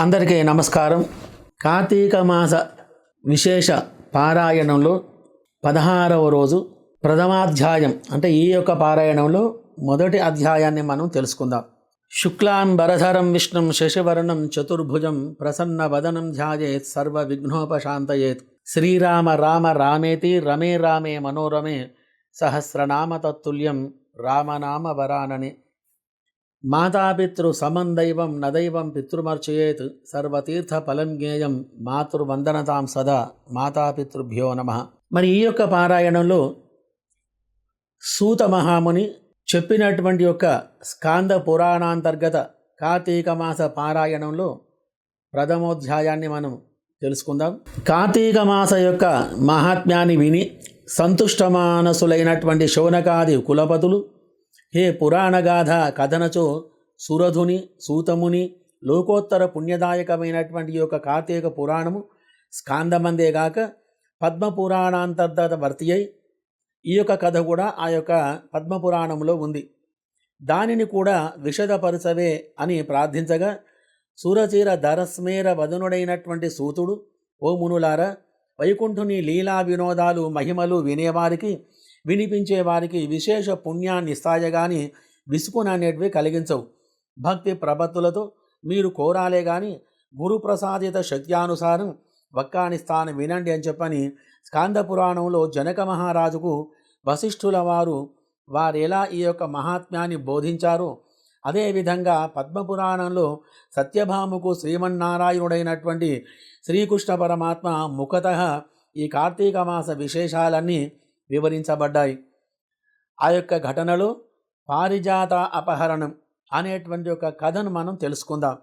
అందరికీ నమస్కారం. కార్తీక మాస విశేష పారాయణంలో పదహారవ రోజు ప్రథమాధ్యాయం. అంటే ఈ యొక్క పారాయణంలో మొదటి అధ్యాయాన్ని మనం తెలుసుకుందాం. శుక్లాం వరధరం విష్ణుం శశివర్ణం చతుర్భుజం ప్రసన్న వదనం ధ్యాయేత్ సర్వ విఘ్నోపశాంతయేత్. శ్రీరామ రామ రామేతి రమే రామే మనోరమే సహస్రనామ తత్తుల్యం రామనామ వరానని మాతాపితృ సమందైవం నదైవం పితృమర్చయేత్ సర్వతీర్థ ఫలం జ్ఞేయం మాతృవందనతాం సదా మాతాపితృభ్యో నమ. మరి ఈ యొక్క పారాయణంలో సూత మహాముని చెప్పినటువంటి యొక్క స్కాంద పురాణాంతర్గత కార్తీక మాస పారాయణంలో ప్రథమోధ్యాయాన్ని మనం తెలుసుకుందాం. కార్తీక మాస యొక్క మహాత్మ్యాన్ని విని సంతుష్టమానసులైనటువంటి శౌనకాది కులపతులు హే పురాణగాథ కథనచో సురధుని సూతముని లోకోత్తర పుణ్యదాయకమైనటువంటి ఈ యొక్క కార్తీక పురాణము స్కాందమందేగాక పద్మ పురాణాంతర్గత అయి ఈ యొక్క కథ కూడా ఆ యొక్క పద్మపురాణంలో ఉంది. దానిని కూడా విషదపరచవే అని ప్రార్థించగా సురచీర ధరస్మేర వదనుడైనటువంటి సూతుడు ఓ మునులారా వైకుంఠుని లీలా వినోదాలు మహిమలు వినేవారికి వినిపించే వారికి విశేష పుణ్యాన్ని ఇస్తాయ గాని విసుకుననేటివి కలిగించవు. భక్తి ప్రపత్తులతో మీరు కోరాలే గాని గురుప్రసాదిత శక్త్యానుసారం వక్కాని స్థానం వినండి అని చెప్పని స్కాంద పురాణంలో జనక మహారాజుకు వశిష్ఠుల వారు వారెలా ఈ యొక్క మహాత్మ్యాన్ని బోధించారో అదేవిధంగా పద్మపురాణంలో సత్యభాముకు శ్రీమన్నారాయణుడైనటువంటి శ్రీకృష్ణ పరమాత్మ ముఖత ఈ కార్తీక మాస విశేషాలన్నీ వివరించబడ్డాయి. ఆ యొక్క ఘటనలో పారిజాత అపహరణం అనేటువంటి ఒక కథను మనం తెలుసుకుందాం.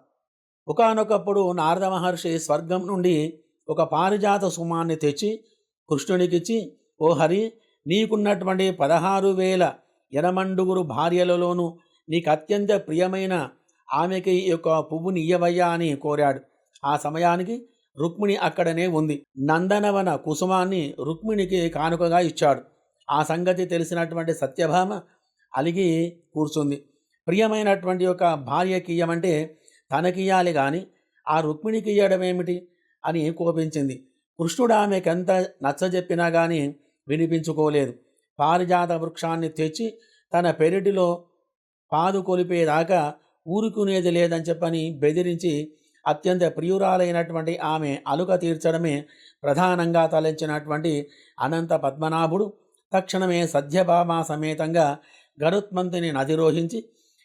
ఒకానొకప్పుడు నారద మహర్షి స్వర్గం నుండి ఒక పారిజాత సుమాన్ని తెచ్చి కృష్ణునికిచ్చి ఓ హరి నీకున్నటువంటి పదహారు వేల ఎనమండుగురు భార్యలలోనూ నీకు అత్యంత ప్రియమైన ఆమెకి ఈ యొక్క పువ్వుని ఇయ్యవయ్యా అని కోరాడు. ఆ సమయానికి రుక్మిణి అక్కడనే ఉంది. నందనవన కుసుమాన్ని రుక్మిణికి కానుకగా ఇచ్చాడు. ఆ సంగతి తెలిసినటువంటి సత్యభామ అలిగి కూర్చుంది. ప్రియమైనటువంటి యొక్క భార్యకి ఇయ్యమంటే తనకియ్యాలి కానీ ఆ రుక్మిణికి ఇయ్యడం ఏమిటి? అని కోపించింది. కృష్ణుడు ఆమెకు ఎంత నచ్చజెప్పినా కానీ వినిపించుకోలేదు. పారిజాత వృక్షాన్ని తెచ్చి తన పెరటిలో పాదు కొలిపేదాకా ఊరుకునేది లేదని చెప్పని బెదిరించి అత్యంత ప్రియురాలైనటువంటి ఆమె అలుక తీర్చడమే ప్రధానంగా తలంచినటువంటి అనంత పద్మనాభుడు. తక్షణమే సత్యభామ సమేతంగా గరుత్మంతుని నదిరోహించి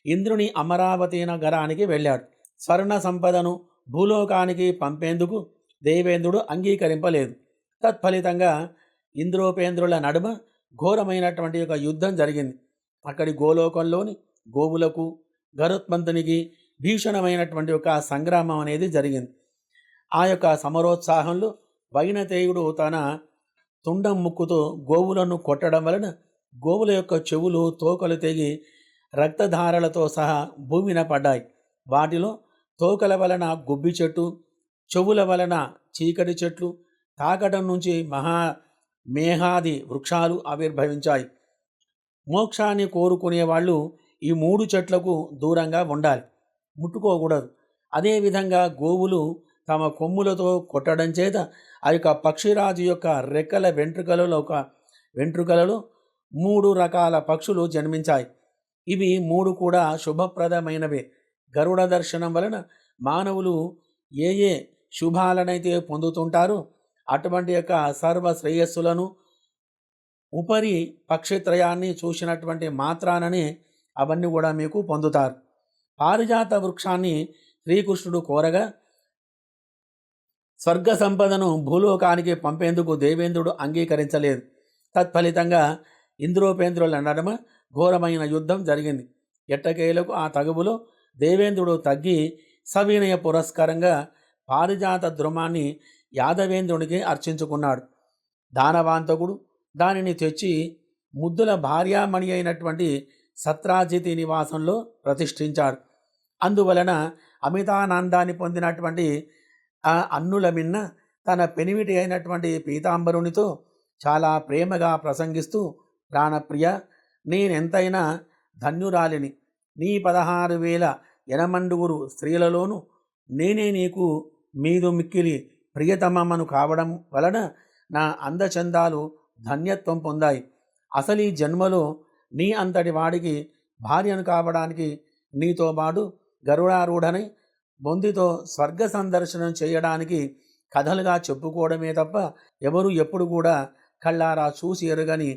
ఇంద్రుని అమరావతి నగరానికి వెళ్ళాడు. స్వర్ణ సంపదను భూలోకానికి పంపేందుకు దేవేంద్రుడు అంగీకరింపలేదు. తత్ఫలితంగా ఇంద్రోపేంద్రుల నడుమ ఘోరమైనటువంటి ఒక యుద్ధం జరిగింది. అక్కడి గోలోకంలోని గోవులకు గరుత్మంతునికి భీషణమైనటువంటి ఒక సంగ్రామం అనేది జరిగింది. ఆ యొక్క సమరోత్సాహంలో వైనతేయుడు తన తుండం ముక్కుతో గోవులను కొట్టడం వలన గోవుల యొక్క చెవులు తోకలు తెగి రక్తధారలతో సహా భూమిన పడ్డాయి. వాటిలో తోకల వలన గుబ్బి చెట్టు చెవుల వలన చీకటి చెట్లు తాకడం నుంచి మహా మేఘాది వృక్షాలు ఆవిర్భవించాయి. మోక్షాన్ని కోరుకునే వాళ్ళు ఈ మూడు చెట్లకు దూరంగా ఉండాలి. ముట్టుకోకూడదు. అదేవిధంగా గోవులు తమ కొమ్ములతో కొట్టడం చేత ఆ యొక్క పక్షిరాజు యొక్క రెక్కల వెంట్రుకలలో ఒక వెంట్రుకలలో మూడు రకాల పక్షులు జన్మించాయి. ఇవి మూడు కూడా శుభప్రదమైనవే. గరుడ దర్శనం వలన మానవులు ఏ ఏ శుభాలనైతే పొందుతుంటారో అటువంటి యొక్క సర్వ శ్రేయస్సులను ఉపరి పక్షిత్రయాన్ని చూసినటువంటి మాత్రాననే అవన్నీ కూడా మీకు పొందుతారు. పారిజాత వృక్షాన్ని శ్రీకృష్ణుడు కోరగా స్వర్గ సంపదను భూలోకానికి పంపేందుకు దేవేంద్రుడు అంగీకరించలేదు. తత్ఫలితంగా ఇంద్రోపేంద్రుల నడమ ఘోరమైన యుద్ధం జరిగింది. ఎట్టకేలకు ఆ తగువులో దేవేంద్రుడు తగ్గి సవినయ పురస్కారంగా పారిజాత ద్రుమాన్ని యాదవేంద్రునికి అర్చించుకున్నాడు. దానవాంతకుడు దానిని తెచ్చి ముద్దుల భార్యామణి అయినటువంటి సత్రాజితి నివాసంలో ప్రతిష్ఠించాడు. అందువలన అమితానందాన్ని పొందినటువంటి ఆ అన్నుల మిన్న తన పెనిమిటి అయినటువంటి పీతాంబరునితో చాలా ప్రేమగా ప్రసంగిస్తూ ప్రాణప్రియ నేనెంతైనా ధన్యురాలిని. నీ పదహారు వేల ఎనమండుగురు స్త్రీలలోనూ నేనే నీకు మీదు మిక్కిలి ప్రియతమమ్మను కావడం వలన నా అందచందాలు ధన్యత్వం పొందాయి. అసలు ఈ జన్మలో నీ అంతటి వాడికి భార్యను కావడానికి నీతో పాటు గరుడారూఢని బొందితో స్వర్గ సందర్శనం చేయడానికి కథలుగా చెప్పుకోవడమే తప్ప ఎవరు ఎప్పుడు కూడా కళ్ళారా చూసి ఎరుగని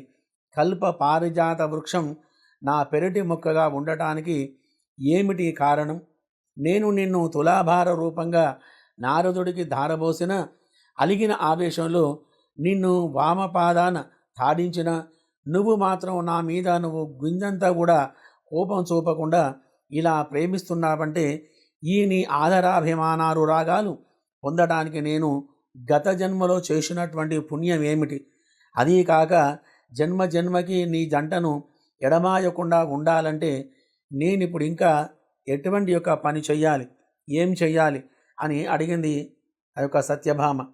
కల్ప పారిజాత వృక్షం నా పెరటి మొక్కగా ఉండటానికి ఏమిటి కారణం? నేను నిన్ను తులాభార రూపంగా నారదుడికి ధారబోసిన అలిగిన ఆవేశంలో నిన్ను వామపాదాన తాడించిన నువ్వు మాత్రం నా మీద నువ్వు గుంజంతా కూడా కోపం చూపకుండా ఇలా ప్రేమిస్తున్నావంటే ఈ నీ ఆదరాభిమానాలు రాగాలు పొందడానికి నేను గత జన్మలో చేసినటువంటి పుణ్యం ఏమిటి? అదీ కాక జన్మ జన్మకి నీ జంటను ఎడమాయకుండా ఉండాలంటే నేను ఇప్పుడు ఇంకా ఎటువంటి యొక్క పని చెయ్యాలి? ఏం చెయ్యాలి? అని అడిగింది ఆ యొక్క సత్యభామ.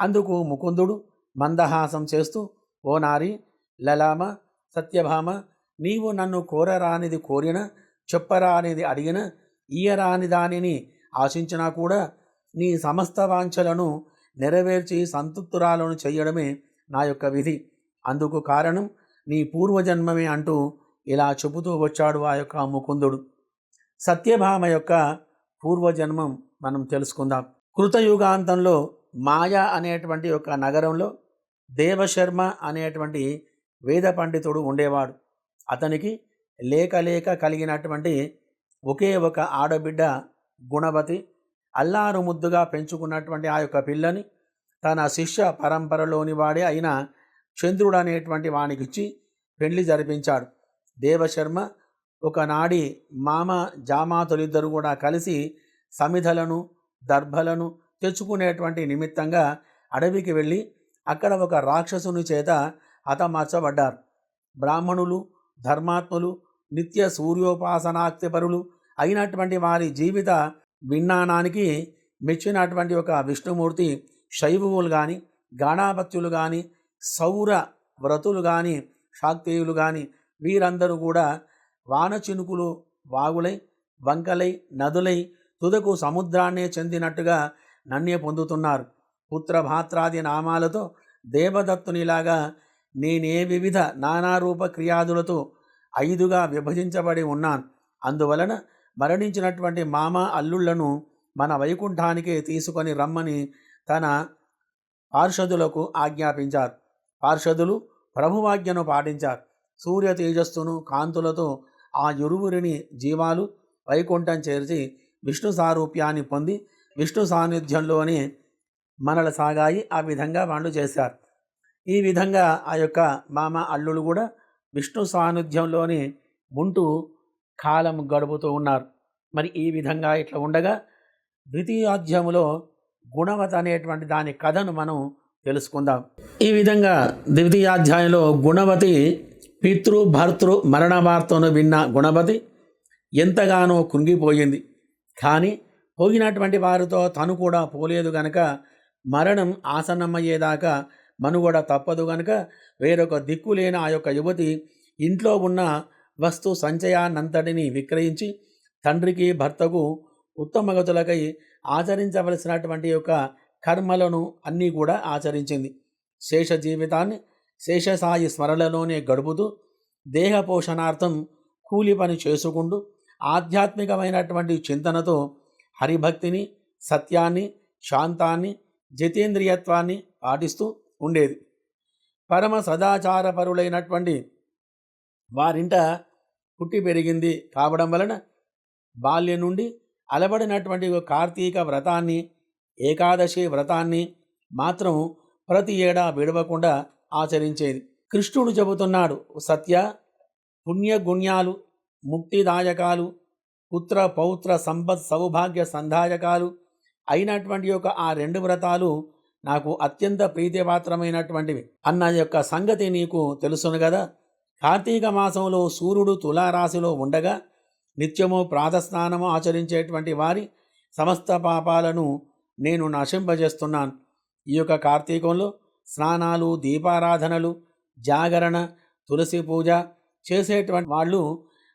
అందుకు ముకుందుడు మందహాసం చేస్తూ ఓ నారి లలామ సత్యభామ నీవు నన్ను కోరరానిది కోరిన చెప్పరా అనేది అడిగిన ఈయరాని దానిని ఆశించినా కూడా నీ సమస్త వాంఛలను నెరవేర్చి సంతృప్తురాలను చేయడమే నా యొక్క విధి. అందుకు కారణం నీ పూర్వజన్మమే అంటూ ఇలా చెబుతూ వచ్చాడు ఆ యొక్క ముకుందుడు. సత్యభామ యొక్క పూర్వజన్మం మనం తెలుసుకుందాం. కృతయుగాంతంలో మాయా అనేటువంటి యొక్క నగరంలో దేవశర్మ అనేటువంటి వేద పండితుడు ఉండేవాడు. అతనికి లేక లేక కలిగినటువంటి ఒకే ఒక ఆడబిడ్డ గుణవతి అల్లారు ముద్దుగా పెంచుకున్నటువంటి ఆ యొక్క పిల్లని తన శిష్య పరంపరలోని వాడే అయిన చంద్రుడు అనేటువంటి వానికిచ్చి పెళ్ళి జరిపించాడు. దేవశర్మ ఒకనాడి మామ జామాతులిద్దరు కూడా కలిసి సమిధలను దర్భలను తెచ్చుకునేటువంటి నిమిత్తంగా అడవికి వెళ్ళి అక్కడ ఒక రాక్షసుని చేత హతమార్చబడ్డారు. బ్రాహ్మణులు ధర్మాత్ములు నిత్య సూర్యోపాసనాక్తిపరులు అయినటువంటి వారి జీవిత విజ్ఞానానికి మెచ్చినటువంటి ఒక విష్ణుమూర్తి శైవువులు కానీ గాణాపత్యులు కానీ సౌర వ్రతులు కానీ శాక్తేయులు కానీ వీరందరూ కూడా వాన చినుకులు వాగులై వంకలై నదులై తుదకు సముద్రాన్నే చెందినట్టుగా నన్నే పొందుతున్నారు. పుత్రభాత్రాది నామాలతో దేవదత్తునిలాగా నేనే వివిధ నానారూప క్రియాదులతో ఐదుగా విభజించబడి ఉన్నాను. అందువలన మరణించినటువంటి మామ అల్లుళ్ళను మన వైకుంఠానికే తీసుకొని రమ్మని తన పార్షదులకు ఆజ్ఞాపించారు. పార్షదులు ప్రభువాజ్ఞను పాటించారు. సూర్య తేజస్సును కాంతులతో ఆ ఇరువురిని జీవాలు వైకుంఠం చేర్చి విష్ణు సారూప్యాన్ని పొంది విష్ణు సాన్నిధ్యంలోనే మనల సాగాయి. ఆ విధంగా వాళ్ళు చేశారు. ఈ విధంగా ఆ యొక్క మామ అల్లులు కూడా విష్ణు సాన్నిధ్యంలోనే ఉంటూ కాలం గడుపుతూ ఉన్నారు. మరి ఈ విధంగా ఇట్లా ఉండగా ద్వితీయాధ్యాయంలో గుణవత అనేటువంటి దాని కథను మనం తెలుసుకుందాం. ఈ విధంగా ద్వితీయాధ్యాయంలో గుణవతి పితృ భర్తృ మరణ వార్తను విన్న గుణవతి ఎంతగానో కుంగిపోయింది. కానీ పోయినటువంటి వారితో తను కూడా పోలేదు గనక మరణం ఆసన్నమయ్యేదాకా మనుగడ తప్పదు గనుక వేరొక దిక్కు లేని ఆ యొక్క యువతి ఇంట్లో ఉన్న వస్తు సంచయాన్నంతటిని విక్రయించి తండ్రికి భర్తకు ఉత్తమగతులకై ఆచరించవలసినటువంటి యొక్క కర్మలను అన్నీ కూడా ఆచరించింది. శేష జీవితాన్ని శేషసాయి స్మరణలోనే గడుపుతూ దేహ పోషణార్థం కూలి పని చేసుకుంటూ ఆధ్యాత్మికమైనటువంటి చింతనతో హరిభక్తిని సత్యాన్ని శాంతాన్ని జితేంద్రియత్వాన్ని పాటిస్తూ ఉండేది. పరమ సదాచారపరులైనటువంటి వారింట పుట్టి పెరిగింది. కావడం వలన బాల్యం నుండి అలబడినటువంటి ఒక కార్తీక వ్రతాన్ని ఏకాదశి వ్రతాన్ని మాత్రం ప్రతి ఏడా విడవకుండా ఆచరించేది. కృష్ణుడు చెబుతున్నాడు సత్య పుణ్యగుణ్యాలు ముక్తిదాయకాలు పుత్ర పౌత్ర సంపత్ సౌభాగ్య సంధాయకాలు అయినటువంటి యొక్క ఆ రెండు వ్రతాలు నాకు అత్యంత ప్రీతిపాత్రమైనటువంటివి. అన్న యొక్క సంగతి నీకు తెలుసును కదా కార్తీక మాసంలో సూర్యుడు తులారాశిలో ఉండగా నిత్యము ప్రాతస్నానము ఆచరించేటువంటి వారి సమస్త పాపాలను నేను నశింపజేస్తున్నాను. ఈ యొక్క కార్తీకంలో స్నానాలు దీపారాధనలు జాగరణ తులసి పూజ చేసేటువంటి వాళ్ళు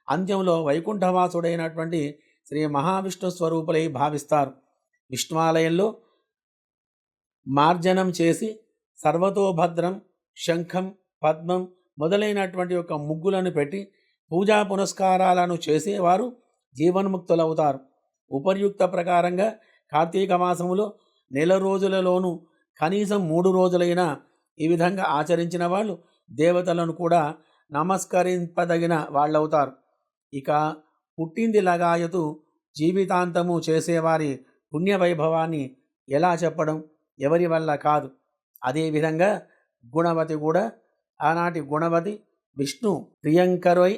అంత్యంలో వైకుంఠవాసుడైనటువంటి శ్రీ మహావిష్ణు స్వరూపులై భావిస్తారు. విష్ణువాలయంలో మార్జనం చేసి సర్వతోభద్రం శంఖం పద్మం మొదలైనటువంటి యొక్క ముగ్గులను పెట్టి పూజా పునస్కారాలను చేసేవారు జీవన్ముక్తులవుతారు. ఉపర్యుక్త ప్రకారంగా కార్తీక మాసములో నెల రోజులలోనూ కనీసం మూడు రోజులైనా ఈ విధంగా ఆచరించిన వాళ్ళు దేవతలను కూడా నమస్కరింపదగిన వాళ్ళవుతారు. ఇక పుట్టింది లగాయతు జీవితాంతము చేసేవారి పుణ్యవైభవాన్ని ఎలా చెప్పడం? ఎవరి వల్ల కాదు. అదేవిధంగా గుణవతి కూడా ఆనాటి గుణవతి విష్ణు ప్రియంకరై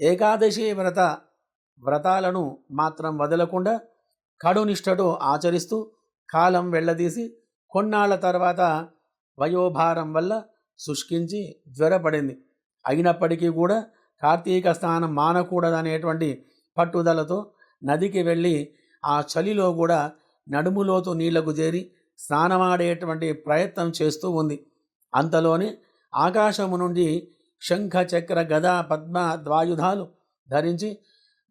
ఏకాదశి వ్రత వ్రతాలను మాత్రం వదలకుండా కడునిష్టతో ఆచరిస్తూ కాలం వెళ్ళదీసి కొన్నాళ్ళ తర్వాత వయోభారం వల్ల శుష్కించి జ్వరపడింది. అయినప్పటికీ కూడా కార్తీక స్నానం మానకూడదనేటువంటి పట్టుదలతో నదికి వెళ్ళి ఆ చలిలో కూడా నడుములోతు నీళ్ళకు చేరి స్నానమాడేటువంటి ప్రయత్నం చేస్తూ ఉంది. అంతలోనే ఆకాశము నుండి శంఖ చక్ర గద పద్మ ద్వాయుధాలు ధరించి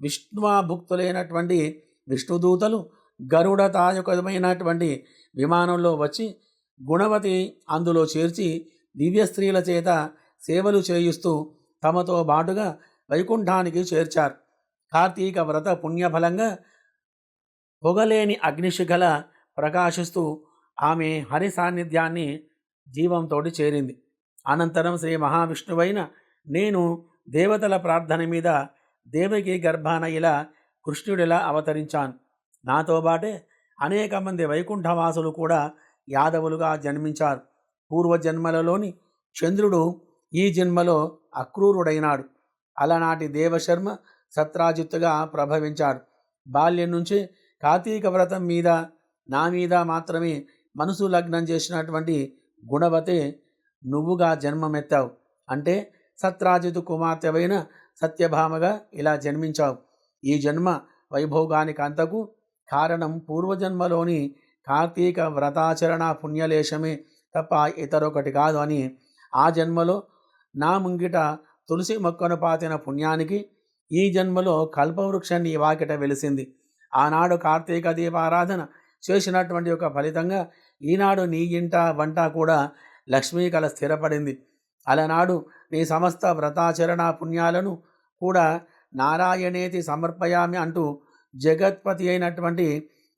విష్ణువాభుక్తులైనటువంటి విష్ణుదూతలు గరుడ తాయుకమైనటువంటి విమానంలో వచ్చి గుణవతి అందులో చేర్చి దివ్య స్త్రీల చేత సేవలు చేయిస్తూ తమతో బాటుగా వైకుంఠానికి చేర్చారు. కార్తీక వ్రత పుణ్యఫలంగా పొగలేని అగ్నిశిఖల ప్రకాశిస్తూ ఆమె హరి సాన్నిధ్యాన్ని జీవంతో చేరింది. అనంతరం శ్రీ మహావిష్ణువైన నేను దేవతల ప్రార్థన మీద దేవకి గర్భాన ఇలా కృష్ణుడిలా అవతరించాను. నాతో బాటే అనేక మంది వైకుంఠవాసులు కూడా యాదవులుగా జన్మించారు. పూర్వజన్మలలోని చంద్రుడు ఈ జన్మలో అక్రూరుడైనాడు. అలనాటి దేవశర్మ సత్రాజిత్తుగా ప్రభవించాడు. బాల్యం నుంచి కార్తీక వ్రతం మీద నా మీద మాత్రమే మనసు లగ్నం చేసినటువంటి గుణవతే నువ్వుగా జన్మమెత్తావు. అంటే సత్రాజితు కుమార్తెవైన సత్యభామగా ఇలా జన్మించావు. ఈ జన్మ వైభోగానికి అంతకు కారణం పూర్వజన్మలోని కార్తీక వ్రతాచరణ పుణ్యలేశమే తప్ప ఇతరొకటి కాదు అని ఆ జన్మలో నా ముంగిట తులసి మొక్కను పాతిన పుణ్యానికి ఈ జన్మలో కల్పవృక్షాన్ని వాకిట వెలిసింది. ఆనాడు కార్తీక దీపారాధన చేసినటువంటి ఒక ఫలితంగా ఈనాడు నీ ఇంట వంట కూడా లక్ష్మీ కళ స్థిరపడింది. అలనాడు నీ సమస్త వ్రతాచరణ పుణ్యాలను కూడా నారాయణేతి సమర్పయామి అంటూ జగత్పతి అయినటువంటి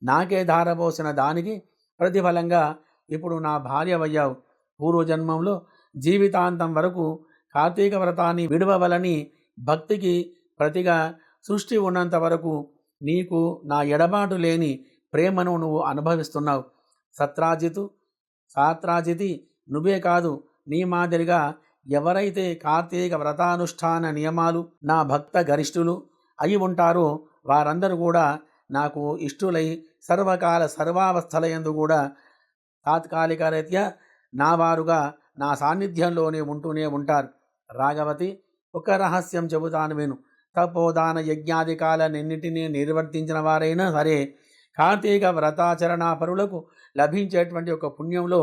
నాకే ధారపోసిన దానికి ప్రతిఫలంగా ఇప్పుడు నా భార్యవయ్యావు. పూర్వజన్మంలో జీవితాంతం వరకు కార్తీక వ్రతాన్ని విడవవలని భక్తికి ప్రతిగా సృష్టి ఉన్నంత వరకు నీకు నా ఎడబాటు లేని ప్రేమను నువ్వు అనుభవిస్తున్నావు. సత్రాజితు సాత్రాజితి నువ్వే కాదు నీ మాదిరిగా ఎవరైతే కార్తీక వ్రతానుష్ఠాన నియమాలు నా భక్త గరిష్ఠులు అయి ఉంటారో వారందరూ కూడా నాకు ఇష్టులై సర్వకాల సర్వావస్థలయందు కూడా తాత్కాలిక రీత్యా నా వారుగా నా సాన్నిధ్యంలోనే ఉంటూనే ఉంటారు. రాఘవతి ఒక రహస్యం చెబుతాను విను. తపోదాన యజ్ఞాది యజ్ఞాధికాలన్నింటినీ నిర్వర్తించిన వారైనా సరే కార్తీక వ్రతాచరణ పరులకు లభించేటువంటి ఒక పుణ్యంలో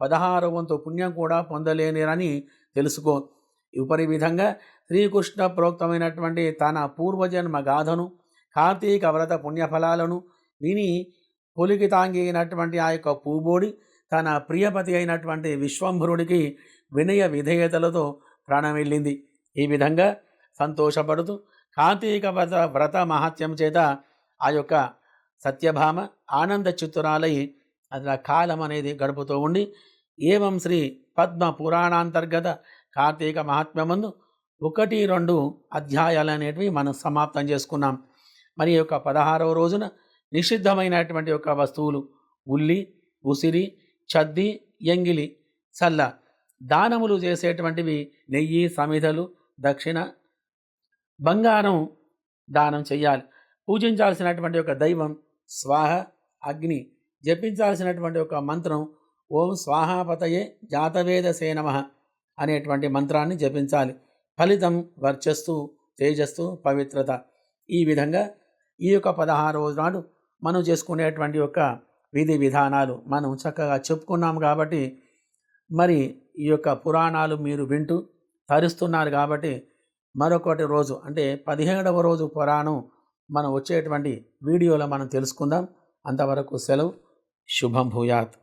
పదహారు వంతు పుణ్యం కూడా పొందలేనిరని తెలుసుకో. ఉపరి విధంగా శ్రీకృష్ణ ప్రోక్తమైనటువంటి తన పూర్వజన్మ గాథను కార్తీక వ్రత పుణ్యఫలాలను విని పులికితాంగి అయినటువంటి ఆ యొక్క పూబోడి తన ప్రియపతి అయినటువంటి విశ్వంభరుడికి వినయ విధేయతలతో ప్రాణం వెళ్ళింది ఈ విధంగా సంతోషపడుతూ కార్తీక వ్రత వ్రత మహత్యం చేత ఆ యొక్క సత్యభామ ఆనంద చిత్తురాలై అది కాలం అనేది గడుపుతూ ఉండి ఏవం శ్రీ పద్మ పురాణాంతర్గత కార్తీక మహాత్మ్యమందు ఒకటి రెండు అధ్యాయాలు అనేటివి మనం సమాప్తం చేసుకున్నాం. మరి యొక్క పదహారవ రోజున నిషిద్ధమైనటువంటి యొక్క వస్తువులు ఉల్లి ఉసిరి చద్ది ఎంగిలి చల్ల దానములు చేసేటువంటివి నెయ్యి సమిధలు దక్షిణ బంగారం దానం చేయాలి. పూజించాల్సినటువంటి ఒక దైవం స్వాహ అగ్ని జపించాల్సినటువంటి ఒక మంత్రం ఓం స్వాహాపతయే జాతవేదసే నమ అనేటువంటి మంత్రాన్ని జపించాలి. ఫలితం వర్చస్సు తేజస్సు పవిత్రత. ఈ విధంగా ఈ యొక్క పదహారు రోజు నాడు మనం చేసుకునేటువంటి యొక్క విధి విధానాలు మనం చక్కగా చెప్పుకున్నాం కాబట్టి మరి ఈ యొక్క పురాణాలు మీరు వింటూ తరుస్తున్నారు కాబట్టి మరొకటి రోజు అంటే పదిహేడవ రోజు పురాణం మనం వచ్చేటువంటి వీడియోలో మనం తెలుసుకుందాం. అంతవరకు సెలవు. శుభం భూయాత్.